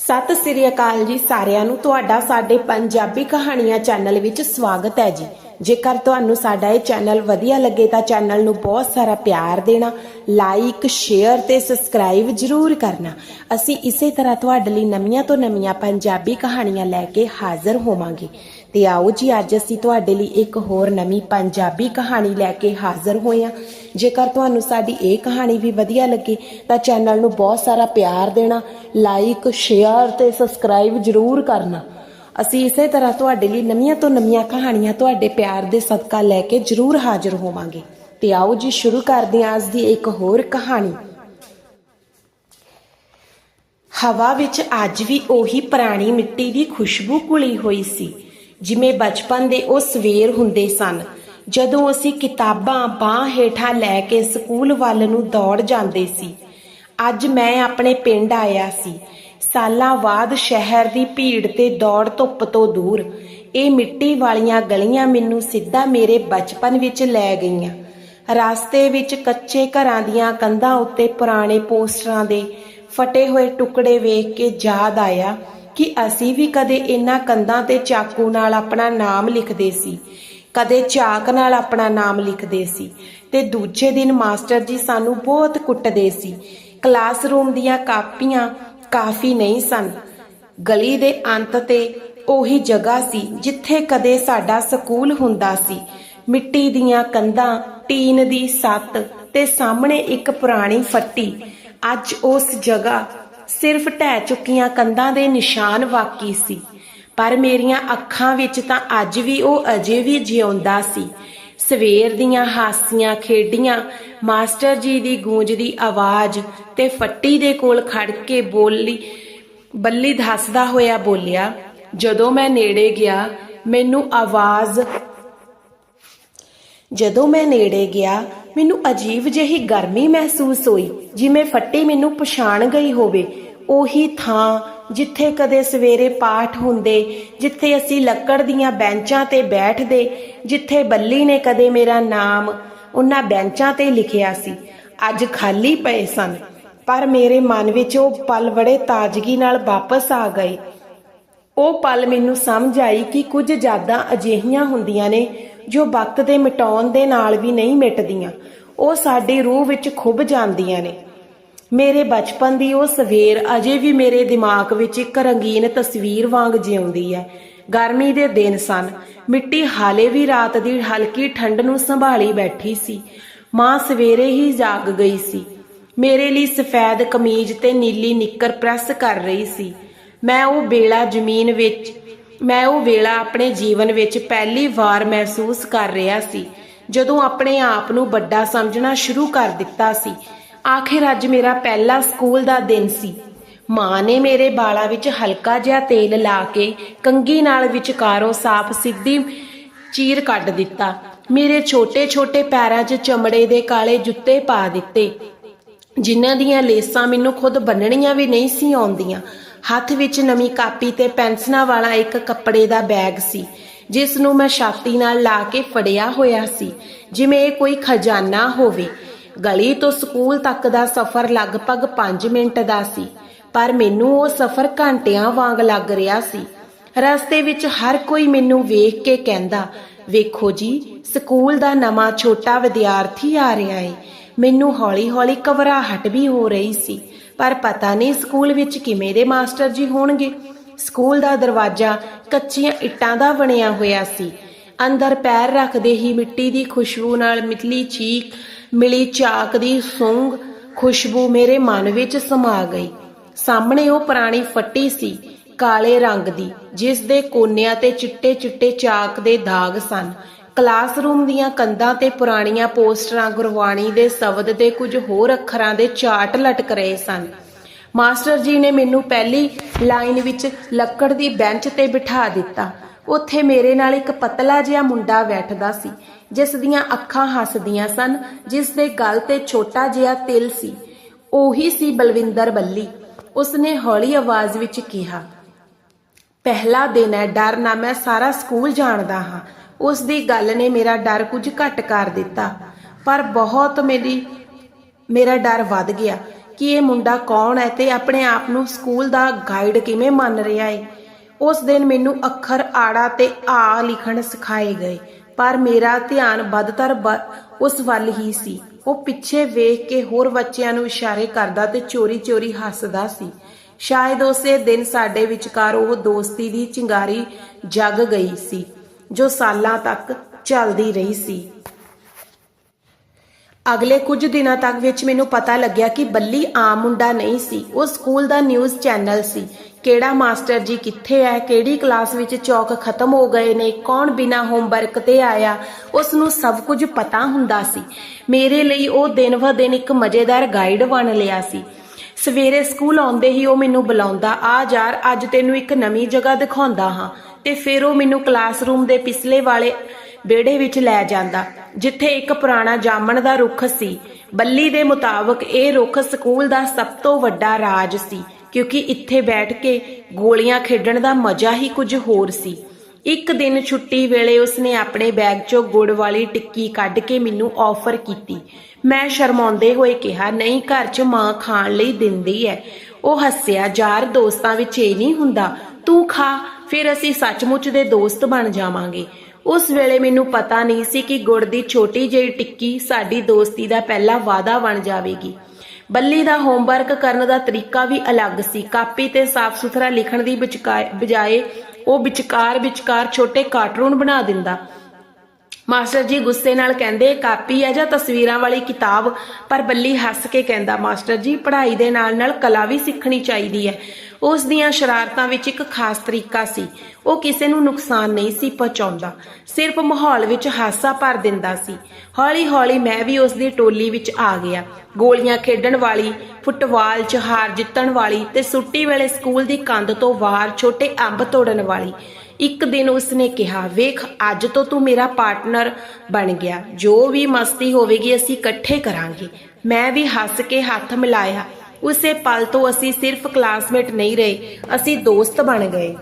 ਸਤਿ ਸ੍ਰੀ ਅਕਾਲ ਜੀ ਸਾਰਿਆਂ ਨੂੰ। ਤੁਹਾਡਾ ਸਾਡੇ ਪੰਜਾਬੀ ਕਹਾਣੀਆਂ ਚੈਨਲ ਵਿੱਚ ਸਵਾਗਤ ਹੈ ਜੀ। ਜੇਕਰ ਤੁਹਾਨੂੰ ਸਾਡਾ ਇਹ ਚੈਨਲ ਵਧੀਆ ਲੱਗੇ ਤਾਂ ਚੈਨਲ ਨੂੰ ਬਹੁਤ ਸਾਰਾ ਪਿਆਰ ਦੇਣਾ ਲਾਈਕ ਸ਼ੇਅਰ ਤੇ ਸਬਸਕ੍ਰਾਈਬ ਜਰੂਰ ਕਰਨਾ। ਅਸੀਂ ਇਸੇ ਤਰ੍ਹਾਂ ਤੁਹਾਡੇ ਲਈ ਨਵੀਆਂ ਤੋਂ ਨਵੀਆਂ ਪੰਜਾਬੀ ਕਹਾਣੀਆਂ ਲੈ ਕੇ ਹਾਜ਼ਰ ਹੋਵਾਂਗੇ। ਤੇ ਆਓ ਜੀ, ਅੱਜ ਅਸੀਂ ਤੁਹਾਡੇ ਲਈ ਇੱਕ ਹੋਰ ਨਵੀਂ ਪੰਜਾਬੀ ਕਹਾਣੀ ਲੈ ਕੇ ਹਾਜ਼ਰ ਹੋਏ ਹਾਂ। ਜੇਕਰ ਤੁਹਾਨੂੰ ਸਾਡੀ ਇਹ ਕਹਾਣੀ ਵੀ ਵਧੀਆ ਲੱਗੇ ਤਾਂ ਚੈਨਲ ਨੂੰ ਬਹੁਤ ਸਾਰਾ ਪਿਆਰ ਦੇਣਾ ਲਾਈਕ ਸ਼ੇਅਰ ਤੇ ਸਬਸਕ੍ਰਾਈਬ ਜਰੂਰ ਕਰਨਾ। ਅਸੀਂ ਇਸੇ ਤਰ੍ਹਾਂ ਤੁਹਾਡੇ ਲਈ ਨਵੀਆਂ ਤੋਂ ਨਵੀਆਂ ਕਹਾਣੀਆਂ, ਤੁਹਾਡੇ ਪਿਆਰ ਦੇ ਸਦਕਾ ਲੈ ਕੇ ਜਰੂਰ ਹਾਜ਼ਰ ਹੋਵਾਂਗੇ। ਤੇ ਆਓ ਜੀ, ਸ਼ੁਰੂ ਕਰਦੇ ਹਾਂ ਅੱਜ ਦੀ ਇੱਕ ਹੋਰ ਕਹਾਣੀ। ਹਵਾ ਵਿੱਚ ਅੱਜ ਵੀ ਉਹੀ ਪੁਰਾਣੀ ਮਿੱਟੀ ਦੀ ਖੁਸ਼ਬੂ ਘੁਲੀ ਹੋਈ ਸੀ, ਜਿਵੇਂ ਬਚਪਨ ਦੇ ਉਹ ਸਵੇਰ ਹੁੰਦੇ ਸਨ, ਜਦੋਂ ਅਸੀਂ ਕਿਤਾਬਾਂ, ਬਾਹ ਹੇਠਾਂ ਲੈ ਕੇ ਸਕੂਲ ਵੱਲ ਨੂੰ ਦੌੜ ਜਾਂਦੇ ਸੀ। ਅੱਜ ਮੈਂ ਆਪਣੇ ਪਿੰਡ ਆਇਆ ਸੀ ਸਾਲਾਂ ਬਾਅਦ ਸ਼ਹਿਰ ਦੀ ਭੀੜ ਤੇ ਦੌੜ ਧੁੱਪ ਤੋਂ ਦੂਰ। ਇਹ ਮਿੱਟੀ ਵਾਲੀਆਂ ਗਲੀਆਂ ਮੈਨੂੰ ਸਿੱਧਾ ਮੇਰੇ ਬਚਪਨ ਵਿੱਚ ਲੈ ਗਈਆਂ। ਰਸਤੇ ਵਿੱਚ ਕੱਚੇ ਘਰਾਂ ਦੀਆਂ ਕੰਧਾਂ ਉੱਤੇ ਪੁਰਾਣੇ ਪੋਸਟਰਾਂ ਦੇ ਫਟੇ ਹੋਏ ਟੁਕੜੇ ਵੇਖ ਕੇ ਯਾਦ ਆਇਆ ਕਿ ਅਸੀਂ ਵੀ ਕਦੇ ਇਹਨਾਂ ਕੰਧਾਂ ਤੇ ਚਾਕੂ ਨਾਲ ਆਪਣਾ ਨਾਮ ਲਿਖਦੇ ਸੀ। ਕਦੇ ਚਾਕ ਨਾਲ ਆਪਣਾ ਨਾਮ ਲਿਖਦੇ ਸੀ ਤੇ ਦੂਜੇ ਦਿਨ ਮਾਸਟਰ ਜੀ ਸਾਨੂੰ ਬਹੁਤ ਕੁੱਟਦੇ ਸੀ। ਕਲਾਸਰੂਮ ਦੀਆਂ ਕਾਪੀਆਂ ਕਾਫੀ ਨਹੀਂ ਸਨ। ਗਲੀ ਦੇ ਅੰਤ ਤੇ ਉਹੀ ਜਗ੍ਹਾ ਸੀ ਜਿੱਥੇ ਕਦੇ ਸਾਡਾ ਸਕੂਲ ਹੁੰਦਾ ਸੀ। ਮਿੱਟੀ ਦੀਆਂ ਕੰਧਾਂ, ਟੀਨ ਦੀ ਸੱਤ ਤੇ ਸਾਹਮਣੇ ਇੱਕ ਪੁਰਾਣੀ ਫੱਟੀ। ਅੱਜ ਉਸ ਜਗ੍ਹਾ ਸਿਰਫ ਢਹਿ ਚੁੱਕੀਆਂ ਕੰਧਾਂ ਦੇ ਨਿਸ਼ਾਨ ਵਾਕੀ ਸੀ। ਪਰ ਮੇਰੀਆਂ ਅੱਖਾਂ ਵਿੱਚ ਤਾਂ ਅੱਜ ਵੀ ਉਹ ਅਜੇ ਵੀ ਜਿਉਂਦਾ ਸੀ। ਸਵੇਰ ਦੀਆਂ ਹਾਸੀਆਂ ਖੇਡੀਆਂ, ਮਾਸਟਰ ਜੀ ਦੀ ਗੂੰਜਦੀ ਆਵਾਜ਼ ਤੇ ਫੱਟੀ ਦੇ ਕੋਲ ਖੜ ਕੇ ਬੋਲੀ, ਬੱਲੀ ਧੱਸਦਾ ਹੋਇਆ ਬੋਲਿਆ, ਜਦੋਂ ਮੈਂ ਨੇੜੇ ਗਿਆ, ਮੈਨੂੰ ਆਵਾਜ਼ ਜਦੋਂ ਮੈਂ ਨੇੜੇ ਗਿਆ, ਮੈਨੂੰ ਅਜੀਬ ਜਿਹੀ ਗਰਮੀ ਮਹਿਸੂਸ ਹੋਈ, ਜਿਵੇਂ ਫੱਟੀ ਮੈਨੂੰ ਪਛਾਣ ਗਈ ਹੋਵੇ, ਉਹੀ ਥਾਂ ਜਿੱਥੇ ਕਦੇ ਸਵੇਰੇ ਪਾਠ ਹੁੰਦੇ, ਜਿੱਥੇ ਅਸੀਂ ਲੱਕੜ ਦੀਆਂ ਬੈਂਚਾਂ ਤੇ ਬੈਠਦੇ, ਜਿੱਥੇ ਬੱਲੀ ਨੇ ਕਦੇ ਮੇਰਾ ਨਾਮ ਉਹਨਾਂ ਬੈਂਚਾਂ ਤੇ ਲਿਖਿਆ ਸੀ। ਅੱਜ ਖਾਲੀ ਪਏ ਸਨ, ਪਰ ਮੇਰੇ ਮਨ ਵਿੱਚ ਉਹ ਪਲ ਬੜੇ ਤਾਜ਼ਗੀ ਨਾਲ ਵਾਪਸ ਆ ਗਏ। ਉਹ ਪਲ ਮੈਨੂੰ ਸਮਝ ਆਈ ਕਿ ਕੁਝ ਯਾਦਾਂ ਅਜਿਹੀਆਂ ਹੁੰਦੀਆਂ ਨੇ ਜੋ ਵਕਤ ਦੇ ਮਿਟਾਉਣ ਦੇ ਨਾਲ ਵੀ ਨਹੀਂ ਮਿਟਦੀਆਂ। ਉਹ ਸਾਡੀ ਰੂਹ ਵਿੱਚ ਖੁੱਭ ਜਾਂਦੀਆਂ ਨੇ। ਮੇਰੇ ਬਚਪਨ ਦੀ ਉਹ ਸਵੇਰ ਅਜੇ ਵੀ ਮੇਰੇ ਦਿਮਾਗ ਵਿੱਚ ਇੱਕ ਰੰਗੀਨ ਤਸਵੀਰ ਵਾਂਗ ਜਿਉਂਦੀ ਹੈ। ਗਰਮੀ ਦੇ ਦਿਨ ਸਨ। ਮਿੱਟੀ ਹਾਲੇ ਵੀ ਰਾਤ ਦੀ ਹਲਕੀ ਠੰਡ ਨੂੰ ਸੰਭਾਲੀ ਬੈਠੀ ਸੀ। ਮਾਂ ਸਵੇਰੇ ਹੀ ਜਾਗ ਗਈ ਸੀ। ਮੇਰੇ ਲਈ ਸਫੈਦ ਕਮੀਜ਼ ਤੇ ਨੀਲੀ ਨਿੱਕਰ ਪ੍ਰੈਸ ਕਰ ਰਹੀ ਸੀ। ਮੈਂ ਉਹ ਵੇਲਾ ਜ਼ਮੀਨ ਵਿੱਚ, ਮੈਂ ਉਹ ਵੇਲਾ ਆਪਣੇ ਜੀਵਨ ਵਿੱਚ ਪਹਿਲੀ ਵਾਰ ਮਹਿਸੂਸ ਕਰ ਰਿਹਾ ਸੀ। ਜਦੋਂ ਆਪਣੇ ਆਪ ਨੂੰ ਵੱਡਾ ਸਮਝਣਾ ਸ਼ੁਰੂ ਕਰ ਦਿੱਤਾ ਸੀ ਆਖਿਰ ਅੱਜ ਮੇਰਾ ਪਹਿਲਾ ਸਕੂਲ ਦਾ ਦਿਨ ਸੀ। ਮਾਂ ਨੇ ਮੇਰੇ ਬਾਲਾਂ ਵਿੱਚ ਹਲਕਾ ਜਿਹਾ ਤੇਲ ਲਾ ਕੇ ਕੰਗੀ ਨਾਲ ਵਿਚਕਾਰੋਂ ਸਾਫ਼ ਸਿੱਧੀ ਚੀਰ ਕੱਢ ਦਿੱਤਾ। ਮੇਰੇ ਛੋਟੇ-ਛੋਟੇ ਪੈਰਾਂ 'ਚ ਚਮੜੇ ਦੇ ਕਾਲੇ ਜੁੱਤੇ ਪਾ ਦਿੱਤੇ। ਜਿਨ੍ਹਾਂ ਦੀਆਂ ਲੇਸਾਂ ਮੈਨੂੰ ਖੁਦ ਬੰਨਣੀਆਂ ਵੀ ਨਹੀਂ ਸੀ ਆਉਂਦੀਆਂ। ਹੱਥ ਵਿੱਚ ਨਵੀਂ ਕਾਪੀ ਤੇ ਪੈਨਸਲਾਂ ਵਾਲਾ ਇੱਕ ਕੱਪੜੇ ਦਾ ਬੈਗ ਸੀ, ਜਿਸ ਨੂੰ ਮੈਂ ਛਾਤੀ ਨਾਲ ਲਾ ਕੇ ਫੜਿਆ ਹੋਇਆ ਸੀ, ਜਿਵੇਂ ਇਹ ਕੋਈ ਖਜ਼ਾਨਾ ਹੋਵੇ। ਗਲੀ ਤੋਂ ਸਕੂਲ ਤੱਕ ਦਾ ਸਫ਼ਰ ਲਗਭਗ 5 ਮਿੰਟ ਦਾ ਸੀ, ਪਰ ਮੈਨੂੰ ਉਹ ਸਫ਼ਰ ਘੰਟਿਆਂ ਵਾਂਗ ਲੱਗ ਰਿਹਾ ਸੀ। ਰਸਤੇ ਵਿੱਚ ਹਰ ਕੋਈ ਮੈਨੂੰ ਵੇਖ ਕੇ ਕਹਿੰਦਾ, ਵੇਖੋ ਜੀ, ਸਕੂਲ ਦਾ ਨਵਾਂ ਛੋਟਾ ਵਿਦਿਆਰਥੀ ਆ ਰਿਹਾ ਏ। ਮੈਨੂੰ ਹੌਲੀ-ਹੌਲੀ ਘਬਰਾਹਟ ਵੀ ਹੋ ਰਹੀ ਸੀ, ਪਰ ਪਤਾ ਨਹੀਂ ਸਕੂਲ ਵਿੱਚ ਕਿਵੇਂ ਦੇ ਮਾਸਟਰ ਜੀ ਹੋਣਗੇ। ਸਕੂਲ ਦਾ ਦਰਵਾਜ਼ਾ ਕੱਚੀਆਂ ਇੱਟਾਂ ਦਾ ਬਣਿਆ ਹੋਇਆ ਸੀ ਅੰਦਰ ਪੈਰ ਰੱਖਦੇ ਹੀ ਮਿੱਟੀ ਦੀ ਖੁਸ਼ਬੂ ਨਾਲ ਮਿਤਲੀ ਚੀਕ, ਮਿਲੀ ਚਾਕ ਦੀ ਸੁੰਗ ਖੁਸ਼ਬੂ ਮੇਰੇ ਮਨ ਵਿੱਚ ਸਮਾ ਗਈ। ਸਾਹਮਣੇ ਉਹ ਪੁਰਾਣੀ ਫੱਟੀ ਸੀ, ਕਾਲੇ ਰੰਗ ਦੀ, ਜਿਸ ਦੇ ਕੋਨਿਆਂ ਤੇ ਚਿੱਟੇ-ਚਿੱਟੇ ਚਾਕ ਦੇ ਦਾਗ ਸਨ। ਕਲਾਸਰੂਮ ਦੀਆਂ ਕੰਧਾਂ ਤੇ ਪੁਰਾਣੀਆਂ ਪੋਸਟਰਾਂ ਗੁਰਬਾਣੀ ਦੇ ਸ਼ਬਦ ਤੇ ਕੁਝ ਹੋਰ ਅੱਖਰਾਂ ਦੇ ਚਾਟ ਲਟਕ ਰਹੇ ਸਨ। ਮਾਸਟਰ ਜੀ ਨੇ ਮੈਨੂੰ ਪਹਿਲੀ ਲਾਈਨ ਵਿੱਚ ਲੱਕੜ ਦੀ ਬੈਂਚ ਤੇ ਬਿਠਾ ਦਿੱਤਾ। ਉੱਥੇ ਮੇਰੇ ਨਾਲ ਇੱਕ ਪਤਲਾ ਜਿਹਾ ਮੁੰਡਾ ਬੈਠਦਾ ਸੀ, ਜਿਸ ਦੀਆਂ ਅੱਖਾਂ ਹੱਸਦੀਆਂ ਸਨ, ਜਿਸ ਦੇ ਗਲ ਤੇ ਛੋਟਾ ਜਿਹਾ ਤਿਲ ਸੀ। ਉਹੀ ਸੀ ਬਲਵਿੰਦਰ ਬੱਲੀ। ਉਸਨੇ ਹੌਲੀ ਆਵਾਜ਼ ਵਿੱਚ ਕਿਹਾ, ਪਹਿਲਾ ਦਿਨ ਹੈ ਡਰ ਨਾ ਮੈਂ ਸਾਰਾ ਸਕੂਲ ਜਾਣਦਾ ਹਾਂ। ਉਸ ਦੀ ਗੱਲ ਨੇ ਮੇਰਾ ਡਰ ਕੁਝ ਘੱਟ ਕਰ ਦਿੱਤਾ। ਪਰ ਬਹੁਤ ਮੇਰੀ, ਮੇਰਾ ਡਰ ਵੱਧ ਗਿਆ ਕਿ ਇਹ ਮੁੰਡਾ ਕੌਣ ਹੈ ਤੇ ਆਪਣੇ ਆਪ ਨੂੰ ਸਕੂਲ ਦਾ ਗਾਈਡ ਕਿਵੇਂ ਮੰਨ ਰਿਹਾ ਹੈ ਉਸ ਦਿਨ ਮੈਨੂੰ ਅੱਖਰ ਆੜਾ ਤੇ ਆ ਲਿਖਣ ਸਿਖਾਏ ਗਏ, ਪਰ ਮੇਰਾ ਧਿਆਨ ਬਦਤਰ ਉਸ ਵੱਲ ਹੀ ਸੀ। ਉਹ ਪਿੱਛੇ ਵੇਖ ਕੇ ਹੋਰ ਬੱਚਿਆਂ ਨੂੰ ਇਸ਼ਾਰੇ ਕਰਦਾ ਤੇ ਚੋਰੀ-ਚੋਰੀ ਹੱਸਦਾ ਸੀ। ਸ਼ਾਇਦ ਉਸੇ ਦਿਨ ਸਾਡੇ ਵਿਚਕਾਰ ਉਹ ਦੋਸਤੀ ਦੀ ਚਿੰਗਾਰੀ ਜਗ ਗਈ ਸੀ, ਜੋ ਸਾਲਾਂ ਤੱਕ ਚੱਲਦੀ ਰਹੀ ਸੀ। ਅਗਲੇ ਕੁਝ ਦਿਨਾਂ ਤੱਕ ਵਿੱਚ ਮੈਨੂੰ ਪਤਾ ਲੱਗਿਆ ਕਿ ਬੱਲੀ ਆਮ ਮੁੰਡਾ ਨਹੀਂ ਸੀ। ਉਹ ਸਕੂਲ ਦਾ ਨਿਊਜ਼ ਚੈਨਲ ਸੀ। ਕਿਹੜਾ ਮਾਸਟਰ ਜੀ ਕਿੱਥੇ ਹੈ, ਕਿਹੜੀ ਕਲਾਸ ਵਿੱਚ ਚੌਕ ਖਤਮ ਹੋ ਗਏ ਨੇ, ਕੌਣ ਬਿਨਾ ਹੋਮਵਰਕ ਤੇ ਆਇਆ ਉਸ ਨੂੰ ਸਭ ਕੁਝ ਪਤਾ ਹੁੰਦਾ ਸੀ। ਮੇਰੇ ਲਈ ਉਹ ਦਿਨ ਬ ਦਿਨ ਇੱਕ ਮਜ਼ੇਦਾਰ ਗਾਈਡ ਬਣ ਲਿਆ ਸੀ। ਸਵੇਰੇ ਸਕੂਲ ਆਉਂਦੇ ਹੀ ਉਹ ਮੈਨੂੰ ਬੁਲਾਉਂਦਾ, ਆ ਯਾਰ, ਅੱਜ ਤੈਨੂੰ ਇੱਕ ਨਵੀਂ ਜਗ੍ਹਾ ਦਿਖਾਉਂਦਾ ਹਾਂ। ਤੇ ਫਿਰ ਉਹ ਮੈਨੂੰ ਕਲਾਸਰੂਮ ਦੇ ਪਿਛਲੇ ਵਾਲੇ ਵਿਹੜੇ ਵਿੱਚ ਲੈ ਜਾਂਦਾ, ਜਿੱਥੇ ਇੱਕ ਪੁਰਾਣਾ ਜਾਮਣ ਦਾ ਰੁੱਖ ਸੀ। ਬੱਲੀ ਦੇ ਮੁਤਾਬਕ ਇਹ ਰੁੱਖ ਸਕੂਲ ਦਾ ਸਭ ਤੋਂ ਵੱਡਾ ਰਾਜ ਸੀ। ਕਿਉਂਕਿ ਇੱਥੇ ਬੈਠ ਕੇ ਗੋਲੀਆਂ ਖੇਡਣ ਦਾ ਮਜ਼ਾ ਹੀ ਕੁਝ ਹੋਰ ਸੀ। ਇੱਕ ਦਿਨ ਛੁੱਟੀ ਵੇਲੇ ਉਸਨੇ ਆਪਣੇ ਬੈਗ 'ਚੋਂ ਗੁੜ ਵਾਲੀ ਟਿੱਕੀ ਕੱਢ ਕੇ ਮੈਨੂੰ ਆਫਰ ਕੀਤੀ। ਮੈਂ ਸ਼ਰਮਾਉਂਦੇ ਹੋਏ ਕਿਹਾ, ਨਹੀਂ, ਘਰ 'ਚ ਮਾਂ ਖਾਣ ਲਈ ਦਿੰਦੀ ਹੈ ਉਹ ਹੱਸਿਆ, ਯਾਰ, ਦੋਸਤਾਂ ਵਿੱਚ ਇਹ ਨਹੀਂ ਹੁੰਦਾ। ਤੂੰ ਖਾ, ਫਿਰ ਅਸੀਂ ਸੱਚਮੁੱਚ ਦੇ ਦੋਸਤ ਬਣ ਜਾਵਾਂਗੇ। ਉਸ ਵੇਲੇ ਮੈਨੂੰ ਪਤਾ ਨਹੀਂ ਸੀ ਕਿ ਗੁੜ ਦੀ ਛੋਟੀ ਜਿਹੀ ਟਿੱਕੀ ਸਾਡੀ ਦੋਸਤੀ ਦਾ ਪਹਿਲਾ ਵਾਅਦਾ ਬਣ ਜਾਵੇਗੀ। ਬੱਲੀ ਦਾ ਹੋਮਵਰਕ ਕਰਨ ਦਾ ਤਰੀਕਾ ਵੀ ਅਲੱਗ ਸੀ। ਕਾਪੀ ਤੇ ਸਾਫ਼ ਸੁਥਰਾ ਲਿਖਣ ਦੀ ਵਿਚਕਾ- ਬਜਾਏ ਉਹ ਵਿਚਕਾਰ ਵਿਚਕਾਰ ਛੋਟੇ ਕਾਰਟੂਨ ਬਣਾ ਦਿੰਦਾ। ਮਾਸਟਰ ਜੀ ਗੁੱਸੇ ਨਾਲ ਕਹਿੰਦੇ, ਕਾਪੀ ਹੈ ਜਾਂ ਤਸਵੀਰਾਂ ਵਾਲੀ ਕਿਤਾਬ? ਪਰ ਬੱਲੀ ਹੱਸ ਕੇ ਕਹਿੰਦਾ, ਮਾਸਟਰ ਜੀ, ਪੜ੍ਹਾਈ ਦੇ ਨਾਲ ਨਾਲ ਕਲਾ ਵੀ ਸਿੱਖਣੀ ਚਾਹੀਦੀ ਹੈ। ਉਸ ਦੀਆਂ ਸ਼ਰਾਰਤਾਂ ਵਿੱਚ ਇੱਕ ਖਾਸ ਤਰੀਕਾ ਸੀ। ਉਹ ਕਿਸੇ ਨੂੰ ਨੁਕਸਾਨ ਨਹੀਂ ਸੀ ਪਹੁੰਚਾਉਂਦਾ। ਸਿਰਫ ਮਾਹੌਲ ਵਿੱਚ ਹਾਸਾ ਭਰ ਦਿੰਦਾ ਸੀ। ਹੌਲੀ-ਹੌਲੀ ਮੈਂ ਵੀ ਉਸ ਦੀ ਟੋਲੀ ਵਿੱਚ ਆ ਗਿਆ। ਗੋਲੀਆਂ ਖੇਡਣ ਵਾਲੀ, ਫੁੱਟਬਾਲ 'ਚ ਹਾਰ ਜਿੱਤਣ ਵਾਲੀ ਤੇ ਛੁੱਟੀ ਵੇਲੇ ਸਕੂਲ ਦੀ ਕੰਧ ਤੋਂ ਵਾਰ ਛੋਟੇ ਅੰਬ ਤੋੜਨ ਵਾਲੀ। ਇੱਕ ਦਿਨ ਉਸਨੇ ਕਿਹਾ, ਵੇਖ, ਅੱਜ ਤੋਂ ਤੂੰ ਮੇਰਾ ਪਾਰਟਨਰ ਬਣ ਗਿਆ। ਜੋ ਵੀ ਮਸਤੀ ਹੋਵੇਗੀ, ਅਸੀਂ ਇਕੱਠੇ ਕਰਾਂਗੇ। ਮੈਂ ਵੀ ਹੱਸ ਕੇ ਹੱਥ ਮਿਲਾਇਆ। ਉਸੇ ਪਲ ਤੋਂ ਅਸੀਂ ਸਿਰਫ ਕਲਾਸਮੇਟ ਨਹੀਂ ਰਹੇ, ਅਸੀਂ ਦੋਸਤ ਬਣ ਗਏ।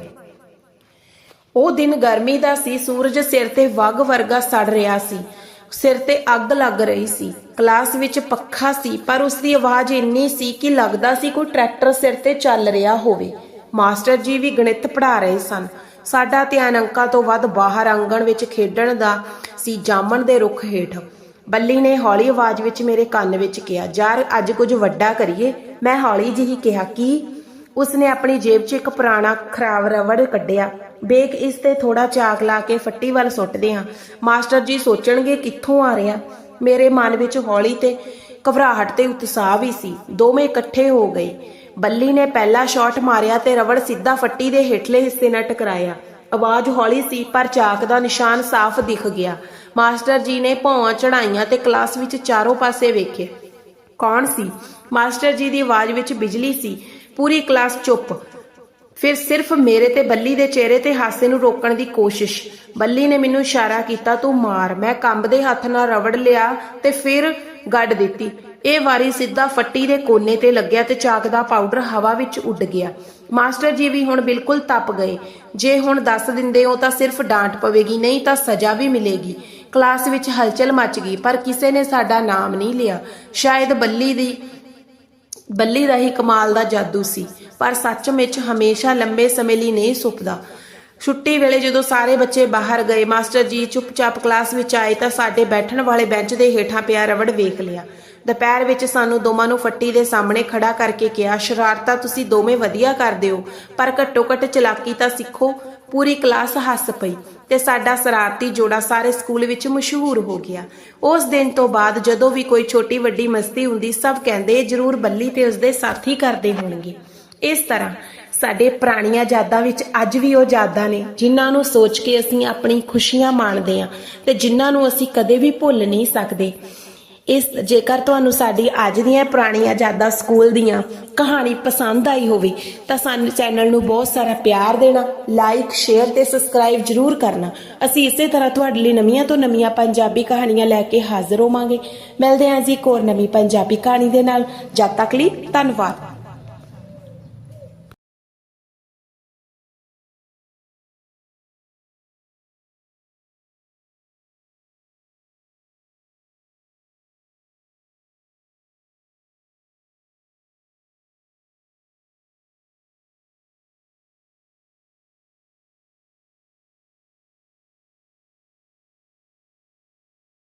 ਉਹ ਦਿਨ ਗਰਮੀ ਦਾ ਸੀ, ਸੂਰਜ ਸਿਰ ਤੇ ਵਗ ਵਰਗਾ ਸੜ ਰਿਹਾ ਸੀ। ਸਿਰ ਤੇ ਅੱਗ ਲੱਗ ਰਹੀ ਸੀ। ਕਲਾਸ ਵਿੱਚ ਪੱਖਾ ਸੀ, ਪਰ ਉਸ ਦੀ ਆਵਾਜ਼ ਇੰਨੀ ਸੀ ਕਿ ਲੱਗਦਾ ਸੀ ਕੋਈ ਟਰੈਕਟਰ ਸਿਰ ਤੇ ਚੱਲ ਰਿਹਾ ਹੋਵੇ। ਮਾਸਟਰ ਜੀ ਵੀ ਗਣਿਤ ਪੜ੍ਹਾ ਰਹੇ ਸਨ। ਸਾਡਾ ਧਿਆਨ ਅੰਕਾਂ ਤੋਂ ਵੱਧ ਬਾਹਰ ਆਂਗਣ ਵਿੱਚ ਖੇਡਣ ਦਾ ਸੀ ਜਾਮਣ ਦੇ ਰੁੱਖ ਹੇਠ। ਬੱਲੀ ਨੇ ਹੌਲੀ ਆਵਾਜ਼ ਵਿੱਚ ਮੇਰੇ ਕੰਨ ਵਿੱਚ ਕਿਹਾ ਯਾਰ ਅੱਜ ਕੁਝ ਵੱਡਾ ਕਰੀਏ? ਮੈਂ ਹੌਲੀ ਜਿਹੀ ਕਿਹਾ, ਕੀ? ਉਸਨੇ ਆਪਣੀ ਜੇਬ 'ਚ ਇੱਕ ਪੁਰਾਣਾ ਖਰਾਬ ਰਬੜ ਕੱਢਿਆ। ਬੇਕ ਇਸ ਤੇ ਥੋੜਾ ਚਾਕ ਲਾ ਕੇ ਫੱਟੀ ਵੱਲ ਸੁੱਟਦੇ ਹਾਂ ਮਾਸਟਰ ਜੀ ਸੋਚਣਗੇ ਕਿੱਥੋਂ ਆ ਰਿਹਾ? ਮੇਰੇ ਮਨ ਵਿੱਚ ਹੌਲੀ ਤੇ ਘਬਰਾਹਟ ਤੇ ਉਤਸ਼ਾਹ ਵੀ ਸੀ। ਦੋਵੇਂ ਇਕੱਠੇ ਹੋ ਗਏ। ਬੱਲੀ ਨੇ ਪਹਿਲਾ ਸ਼ਾਟ ਮਾਰਿਆ ਤੇ ਰਵੜ ਸਿੱਧਾ ਫੱਟੀ ਦੇ ਹੇਠਲੇ ਹਿੱਸੇ ਨਾਲ ਟਕਰਾਇਆ। ਆਵਾਜ਼ ਹੌਲੀ ਸੀ, ਪਰ ਚਾਕ ਦਾ ਨਿਸ਼ਾਨ ਸਾਫ਼ ਦਿਖ ਗਿਆ। ਮਾਸਟਰ ਜੀ ਨੇ ਭੌਂ ਚੜਾਈਆਂ ਤੇ ਕਲਾਸ ਵਿੱਚ ਚਾਰੋਂ ਪਾਸੇ ਵੇਖੇ। ਕੌਣ ਸੀ? ਮਾਸਟਰ ਜੀ ਦੀ ਆਵਾਜ਼ ਵਿੱਚ ਬਿਜਲੀ ਸੀ। ਪੂਰੀ ਕਲਾਸ ਚੁੱਪ। ਫਿਰ ਸਿਰਫ ਮੇਰੇ ਤੇ ਬੱਲੀ ਦੇ ਚਿਹਰੇ ਤੇ ਹਾਸੇ ਨੂੰ ਰੋਕਣ ਦੀ ਕੋਸ਼ਿਸ਼। ਬੱਲੀ ਨੇ ਮੈਨੂੰ ਇਸ਼ਾਰਾ ਕੀਤਾ, ਤੂੰ ਮਾਰ। ਮੈਂ ਕੰਬਦੇ ਹੱਥ ਨਾਲ ਰਵੜ ਲਿਆ ਤੇ ਫਿਰ ਗੱਡ ਦਿੱਤੀ। ਇਹ ਵਾਰੀ ਸਿੱਧਾ ਫੱਟੀ ਦੇ ਕੋਨੇ ਤੇ ਲੱਗਿਆ ਤੇ ਚਾਕ ਦਾ ਪਾਊਡਰ ਹਵਾ ਵਿੱਚ ਉੱਡ ਗਿਆ। ਮਾਸਟਰ ਜੀ ਵੀ ਹੁਣ ਬਿਲਕੁਲ ਤਪ ਗਏ। ਜੇ ਹੁਣ ਦੱਸ ਦਿੰਦੇ ਹੋ ਤਾਂ ਸਿਰਫ ਡਾਂਟ ਪਵੇਗੀ, ਨਹੀਂ ਤਾਂ ਸਜ਼ਾ ਵੀ ਮਿਲੇਗੀ। ਕਲਾਸ ਵਿੱਚ ਹਲਚਲ ਮਚ ਗਈ, ਪਰ ਕਿਸੇ ਨੇ ਸਾਡਾ ਨਾਮ ਨਹੀਂ ਲਿਆ। ਸ਼ਾਇਦ ਬੱਲੀ ਦੀ, ਬੱਲੀ ਦਾ ਹੀ ਕਮਾਲ ਦਾ ਜਾਦੂ ਸੀ, ਪਰ ਸੱਚ ਵਿੱਚ ਹਮੇਸ਼ਾ ਲੰਬੇ ਸਮੇਂ ਲਈ ਨਹੀਂ ਸੁੱਕਦਾ ਛੁੱਟੀ ਵੇਲੇ ਜਦੋਂ ਸਾਰੇ ਬੱਚੇ ਬਾਹਰ ਗਏ, ਮਾਸਟਰ ਜੀ ਚੁੱਪਚਾਪ ਕਲਾਸ ਵਿੱਚ ਆਏ ਤਾਂ ਸਾਡੇ ਬੈਠਣ ਵਾਲੇ ਬੈਂਚ ਦੇ ਹੇਠਾਂ ਪਿਆ ਰਵੜ ਵੇਖ ਲਿਆ। ਦੁਪਹਿਰ ਵਿੱਚ ਸਾਨੂੰ ਦੋਵਾਂ ਨੂੰ ਫੱਟੀ ਦੇ ਸਾਹਮਣੇ ਖੜਾ ਕਰਕੇ ਕਿਹਾ, ਸ਼ਰਾਰਤਾਂ ਤੁਸੀਂ ਦੋਵੇਂ ਵਧੀਆ ਕਰਦੇ ਹੋ, ਪਰ ਘੱਟੋ ਘੱਟ ਚਲਾਕੀ ਤਾਂ ਸਿੱਖੋ, ਪੂਰੀ ਕਲਾਸ ਹੱਸ ਪਈ ਤੇ ਸਾਡਾ ਸ਼ਰਾਰਤੀ ਜੋੜਾ ਸਾਰੇ ਸਕੂਲ ਵਿੱਚ ਮਸ਼ਹੂਰ ਹੋ ਗਿਆ। ਉਸ ਦਿਨ ਤੋਂ ਬਾਅਦ ਜਦੋਂ ਵੀ ਕੋਈ ਛੋਟੀ ਵੱਡੀ ਮਸਤੀ ਹੁੰਦੀ, ਸਭ ਕਹਿੰਦੇ ਜ਼ਰੂਰ ਬੱਲੀ ਤੇ ਉਸਦੇ ਸਾਥੀ ਕਰਦੇ ਹੋਣਗੇ। ਇਸ ਤਰ੍ਹਾਂ ਸਾਡੇ ਪੁਰਾਣੀਆਂ ਯਾਦਾਂ ਵਿੱਚ ਅੱਜ ਵੀ ਉਹ ਯਾਦਾਂ ਨੇ, ਜਿਨ੍ਹਾਂ ਨੂੰ ਸੋਚ ਕੇ ਅਸੀਂ ਆਪਣੀ ਖੁਸ਼ੀਆਂ ਮਾਣਦੇ ਹਾਂ ਤੇ ਜਿਨ੍ਹਾਂ ਨੂੰ ਅਸੀਂ ਕਦੇ ਵੀ ਭੁੱਲ ਨਹੀਂ ਸਕਦੇ। ਇਸ ਜੇਕਰ ਤੁਹਾਨੂੰ ਸਾਡੀ ਅੱਜ ਦੀਆਂ ਪੁਰਾਣੀਆਂ ਯਾਦਾਂ ਸਕੂਲ ਦੀਆਂ ਕਹਾਣੀ ਪਸੰਦ ਆਈ ਹੋਵੇ, ਤਾਂ ਸਾਨੂੰ ਚੈਨਲ ਨੂੰ ਬਹੁਤ ਸਾਰਾ ਪਿਆਰ ਦੇਣਾ ਲਾਈਕ ਸ਼ੇਅਰ ਤੇ ਸਬਸਕ੍ਰਾਈਬ ਜਰੂਰ ਕਰਨਾ। ਅਸੀਂ ਇਸੇ ਤਰ੍ਹਾਂ ਤੁਹਾਡੇ ਲਈ ਨਵੀਆਂ ਤੋਂ ਨਵੀਆਂ ਪੰਜਾਬੀ ਕਹਾਣੀਆਂ ਲੈ ਕੇ ਹਾਜ਼ਰ ਹੋਵਾਂਗੇ। ਮਿਲਦੇ ਹਾਂ ਜੀ ਇੱਕ ਹੋਰ ਨਵੀਂ ਪੰਜਾਬੀ ਕਹਾਣੀ ਦੇ ਨਾਲ। ਜਦ ਤੱਕ ਲਈ ਧੰਨਵਾਦ।